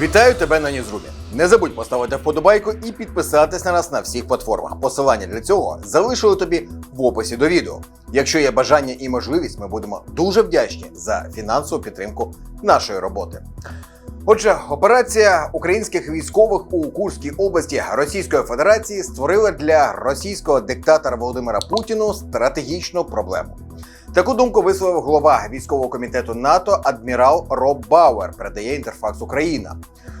Вітаю тебе на Ньюзрумі. Не забудь поставити вподобайку і підписатись на нас на всіх платформах. Посилання для цього залишили тобі в описі до відео. Якщо є бажання і можливість, ми будемо дуже вдячні за фінансову підтримку нашої роботи. Отже, операція українських військових у Курській області Російської Федерації створила для російського диктатора Володимира Путіну стратегічну проблему. Таку думку висловив голова військового комітету НАТО адмірал Роб Бауер, передає інтерфакс Україна.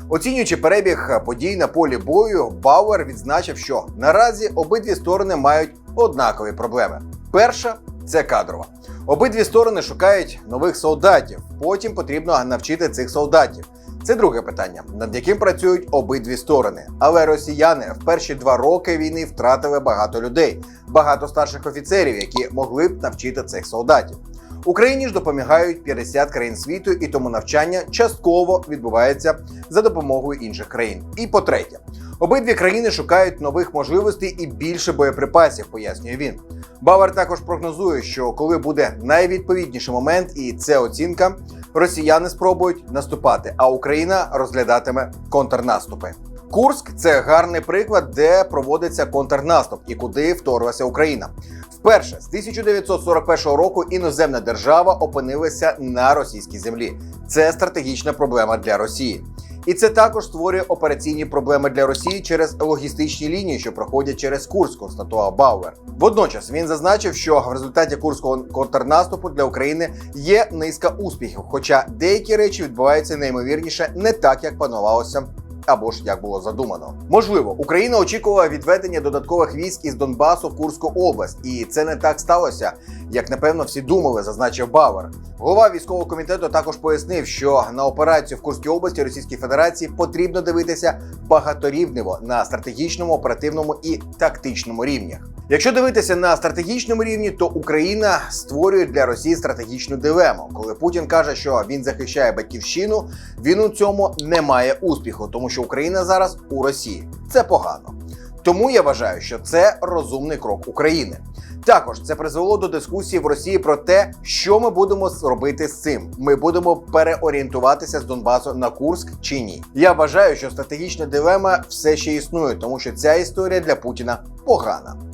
Оцінюючи перебіг подій на полі бою, Бауер відзначив, що наразі обидві сторони мають однакові проблеми. Перша це кадрова. Обидві сторони шукають нових солдатів. Потім потрібно навчити цих солдатів. Це друге питання, над яким працюють обидві сторони. Але росіяни в перші два роки війни втратили багато людей, багато старших офіцерів, які могли б навчити цих солдатів. Україні ж допомагають 50 країн світу, і тому навчання частково відбувається за допомогою інших країн. І по-третє, обидві країни шукають нових можливостей і більше боєприпасів, пояснює він. Бавар також прогнозує, що коли буде найвідповідніший момент, і це оцінка, росіяни спробують наступати, а Україна розглядатиме контрнаступи. Курск це гарний приклад, де проводиться контрнаступ і куди вторглася Україна. Вперше з 1941 року іноземна держава опинилася на російській землі. Це стратегічна проблема для Росії. І це також створює операційні проблеми для Росії через логістичні лінії, що проходять через Курск, констатував Бауер. Водночас він зазначив, що в результаті курського контрнаступу для України є низка успіхів, хоча деякі речі відбуваються неймовірніше не так, як планувалося або ж як було задумано. Можливо, Україна очікувала відведення додаткових військ із Донбасу в Курську область, і це не так сталося, як напевно всі думали, зазначив Бавер. Голова військового комітету також пояснив, що на операцію в Курській області Російської Федерації потрібно дивитися багаторівнево на стратегічному, оперативному і тактичному рівнях. Якщо дивитися на стратегічному рівні, то Україна створює для Росії стратегічну дилему. Коли Путін каже, що він захищає батьківщину, він у цьому не має успіху, тому що Україна зараз у Росії. Це погано. Тому я вважаю, що це розумний крок України. Також це призвело до дискусії в Росії про те, що ми будемо робити з цим. Ми будемо переорієнтуватися з Донбасу на Курск чи ні. Я вважаю, що стратегічна дилема все ще існує, тому що ця історія для Путіна погана.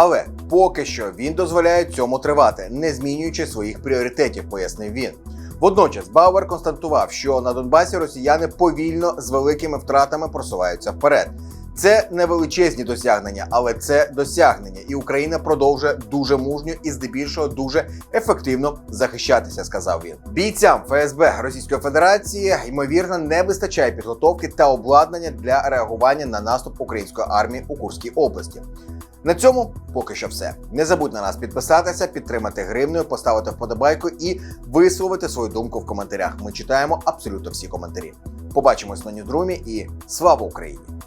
Але поки що він дозволяє цьому тривати, не змінюючи своїх пріоритетів, пояснив він. Водночас Бауер констатував, що на Донбасі росіяни повільно з великими втратами просуваються вперед. Це не величезні досягнення, але це досягнення, і Україна продовжує дуже мужньо і здебільшого дуже ефективно захищатися, сказав він. Бійцям ФСБ Російської Федерації ймовірно не вистачає підготовки та обладнання для реагування на наступ української армії у Курській області. На цьому поки що все. Не забудь на нас підписатися, підтримати гривнею, поставити вподобайку і висловити свою думку в коментарях. Ми читаємо абсолютно всі коментарі. Побачимось на Ньюдрумі і слава Україні!